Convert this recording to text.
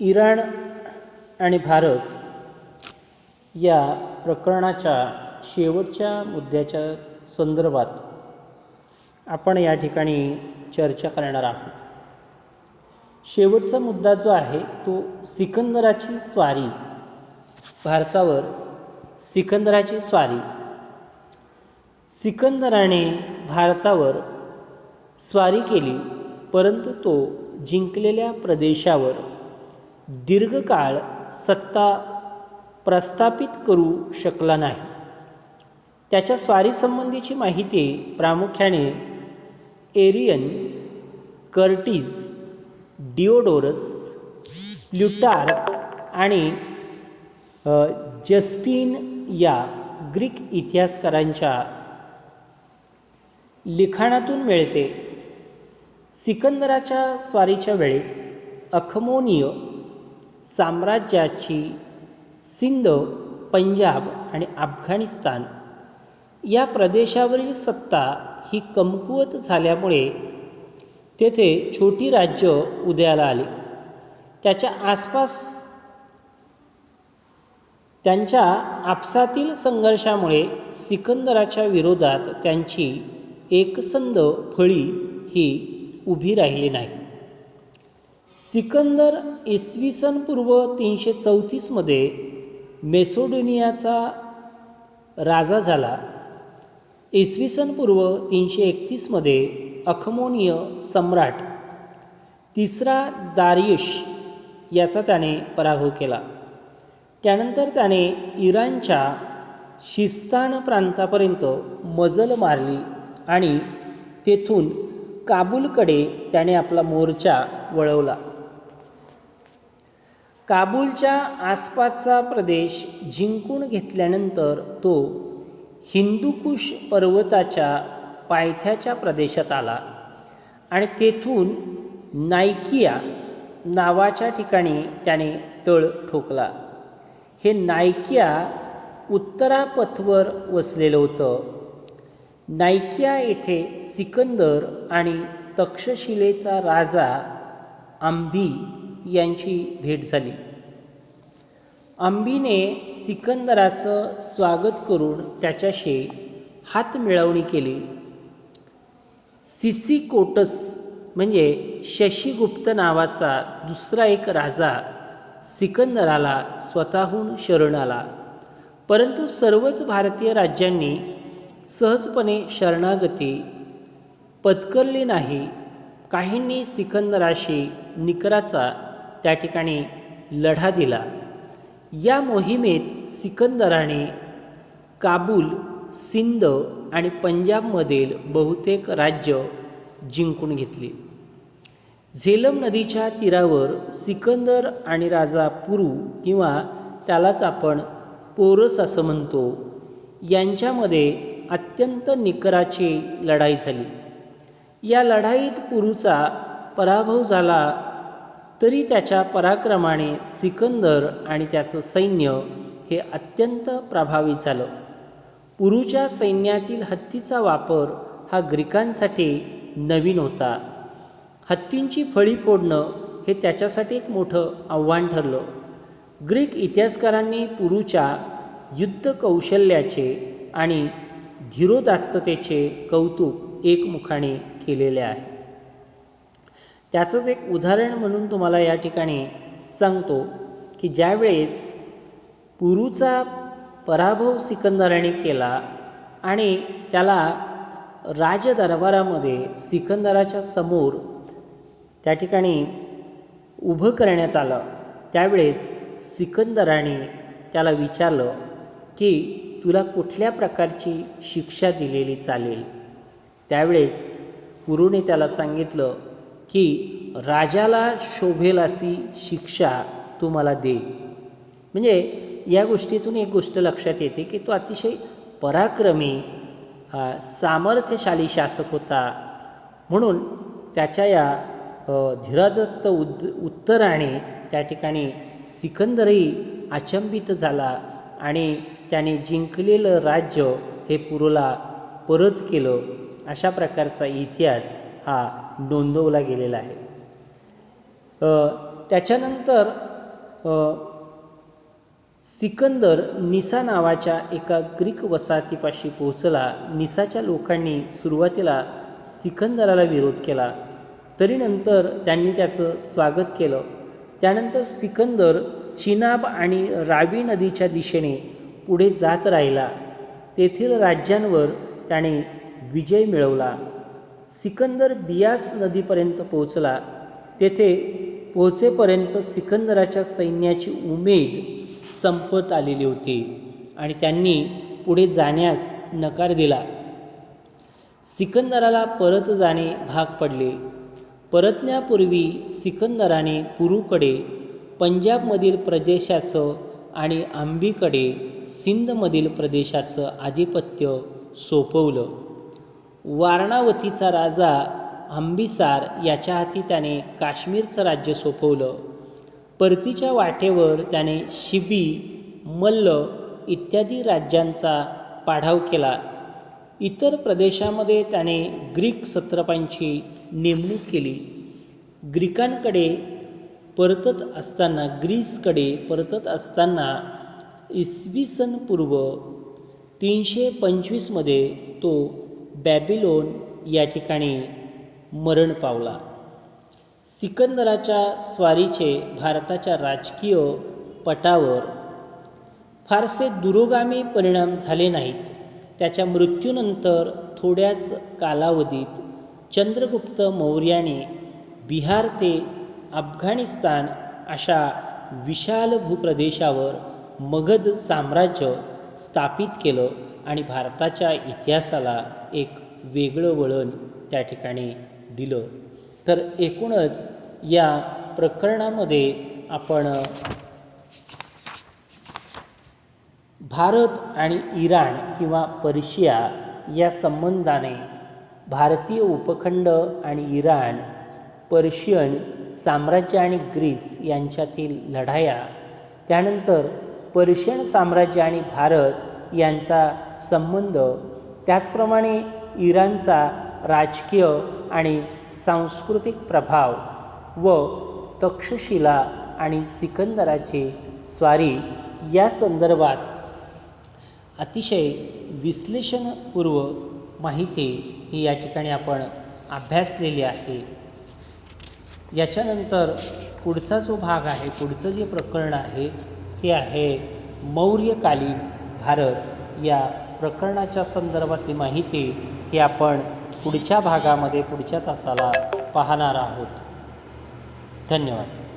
Iran आणि भारत या प्रकरणाच्या शेवटच्या मुद्द्याच्या संदर्भात आपण या ठिकाणी चर्चा करणार आहोत. शेवटचा मुद्दा जो आहे तो सिकंदराची स्वारी. भारतावर सिकंदराची स्वारी. सिकंदराने भारतावर स्वारी केली परंतु तो जिंकलेल्या प्रदेशावर दीर्घकाळ सत्ता प्रस्थापित करू शकला नाही. त्याच्या स्वारीसंबंधीची माहिती प्रामुख्याने एरियन कर्टिज डिओडोरस प्ल्युटार्क आणि जस्टिन या ग्रीक इतिहासकारांच्या लिखाणातून मिळते. सिकंदराच्या स्वारीच्या वेळेस अखमोनीय साम्राज्याची सिंध पंजाब आणि अफगाणिस्तान या प्रदेशावरील सत्ता ही कमकुवत झाल्यामुळे तेथे छोटी राज्य उदयाला आली. त्याच्या आसपास त्यांच्या आपसातील संघर्षामुळे सिकंदराच्या विरोधात त्यांची एकसंध फळी ही उभी राहिली नाही. सिकंदर इसवी सन पूर्व तीनशे चौतीसमध्ये मेसोडोनियाचा राजा झाला. इसवी सन पूर्व तीनशे एकतीसमध्ये अखमोनिय सम्राट तिसरा दारियुश याचा त्याने पराभव केला. त्यानंतर त्याने इराणच्या शिस्तान प्रांतापर्यंत मजल मारली आणि तेथून काबूलकडे त्याने आपला मोर्चा वळवला. काबूलच्या आसपासचा प्रदेश जिंकून घेतल्यानंतर तो हिंदुकुश पर्वताच्या पायथ्याच्या प्रदेशात आला आणि तेथून नायकिया नावाच्या ठिकाणी त्याने तळ ठोकला. हे नायकिया उत्तरापथवर वसलेलं होतं. नायकिया येथे सिकंदर आणि तक्षशिलेचा राजा आंबी यांची भेट झाली. आंबीने सिकंदराचं स्वागत करून त्याच्याशी हात मिळवणी केली. सिसिकोटस म्हणजे शशीगुप्त नावाचा दुसरा एक राजा सिकंदराला स्वतःहून शरण आला. परंतु सर्वच भारतीय राज्यांनी सहजपणे शरणागती पत्करली नाही. काहींनी सिकंदराशी निकराचा त्या ठिकाणी लढा दिला. या मोहिमेत सिकंदराने काबूल सिंध आणि पंजाबमधील बहुतेक राज्य जिंकून घेतली. झेलम नदीच्या तीरावर सिकंदर आणि राजा पुरू किंवा त्यालाच आपण पोरस असं म्हणतो यांच्यामध्ये अत्यंत निकराची लढाई झाली. या लढाईत पुरूचा पराभव झाला तरी त्याच्या पराक्रमाने सिकंदर आणि त्याचं सैन्य हे अत्यंत प्रभावित झालं. पुरूच्या सैन्यातील हत्तीचा वापर हा ग्रीकांसाठी नवीन होता. हत्तींची फळी फोडणं हे त्याच्यासाठी एक मोठं आव्हान ठरलं. ग्रीक इतिहासकारांनी पुरूच्या युद्ध कौशल्याचे आणि धीरोदात्ततेचे कौतुक एकमुखाने केलेले आहे. त्याचंच एक उदाहरण म्हणून तुम्हाला या ठिकाणी सांगतो की ज्यावेळेस पुरूचा पराभव सिकंदराने केला आणि त्याला राजदरबारामध्ये सिकंदराच्या समोर त्या ठिकाणी उभं करण्यात आलं त्यावेळेस सिकंदराने त्याला विचारलं की तुला कुठल्या प्रकारची शिक्षा दिलेली चालेल? त्यावेळेस पुरूने त्याला सांगितलं की राजाला शोभेल अशी शिक्षा तू मला दे. म्हणजे या गोष्टीतून एक गोष्ट लक्षात येते की तो अतिशय पराक्रमी सामर्थ्यशाली शासक होता. म्हणून त्याच्या या धीरादत्त उद उत्तराने त्या ठिकाणी सिकंदरही अचंबित झाला आणि त्याने जिंकलेलं राज्य हे पुरोला परत केलं. अशा प्रकारचा इतिहास हा नोंदवला गेलेला आहे. त्याच्यानंतर सिकंदर निसा नावाच्या एका ग्रीक वसाहतीपाशी पोहोचला. निसाच्या लोकांनी सुरुवातीला सिकंदराला विरोध केला. तरी नंतर त्यांनी त्याचं स्वागत केलं. त्यानंतर सिकंदर चिनाब आणि रावी नदीच्या दिशेने पुढे जात राहिला. तेथील राज्यांवर त्याने विजय मिळवला. सिकंदर बियास नदीपर्यंत पोहोचला. तेथे पोहोचेपर्यंत सिकंदराच्या सैन्याची उमेद संपत आलेली होती आणि त्यांनी पुढे जाण्यास नकार दिला. सिकंदराला परत जाणे भाग पडले. परतण्यापूर्वी सिकंदराने पुरूकडे पंजाबमधील प्रदेशाचं आणि आंबीकडे सिंधमधील प्रदेशाचं आधिपत्य सोपवलं. वारणावतीचा राजा अंबिसार याच्या हाती त्याने काश्मीरचं राज्य सोपवलं. परतीच्या वाटेवर त्याने शिबी मल्ल इत्यादी राज्यांचा पाढाव केला. इतर प्रदेशामध्ये त्याने ग्रीक सत्रपांची नेमणूक केली. ग्रीकांकडे परतत असताना ग्रीसकडे परतत असताना इसवी सन पूर्व तीनशे पंचवीसमध्ये तो बॅबिलोन या ठिकाणी मरण पावला. सिकंदराच्या स्वारीचे भारताच्या राजकीय पटावर फारसे दुरोगामी परिणाम झाले नाहीत. त्याच्या मृत्यूनंतर थोड्याच कालावधीत चंद्रगुप्त मौर्याने बिहार ते अफगाणिस्तान अशा विशाल भूप्रदेशावर मगध साम्राज्य स्थापित केलं आणि भारताच्या इतिहासाला एक वेगळं वळण त्या ठिकाणी दिलं. तर एकूणच या प्रकरणामध्ये आपण भारत आणि इराण किंवा पर्शिया या संबंधाने भारतीय उपखंड आणि इराण पर्शियन साम्राज्य आणि ग्रीस यांच्यातील लढाया त्यानंतर पर्शियन साम्राज्य आणि भारत यांचा संबंध त्याचप्रमाणे इराणचा राजकीय आणि सांस्कृतिक प्रभाव व तक्षशिला आणि सिकंदराची स्वारी या संदर्भात अतिशय विश्लेषणपूर्व माहिती ही या ठिकाणी आपण अभ्यासलेली आहे. याच्यानंतर पुढचा जो भाग आहे पुढचं जे प्रकरण आहे हे आहे मौर्यकालीन भारत. या प्रकरणाच्या संदर्भातली माहिती ही आपण पुढच्या भागामध्ये पुढच्या तासाला पाहणार आहोत. धन्यवाद.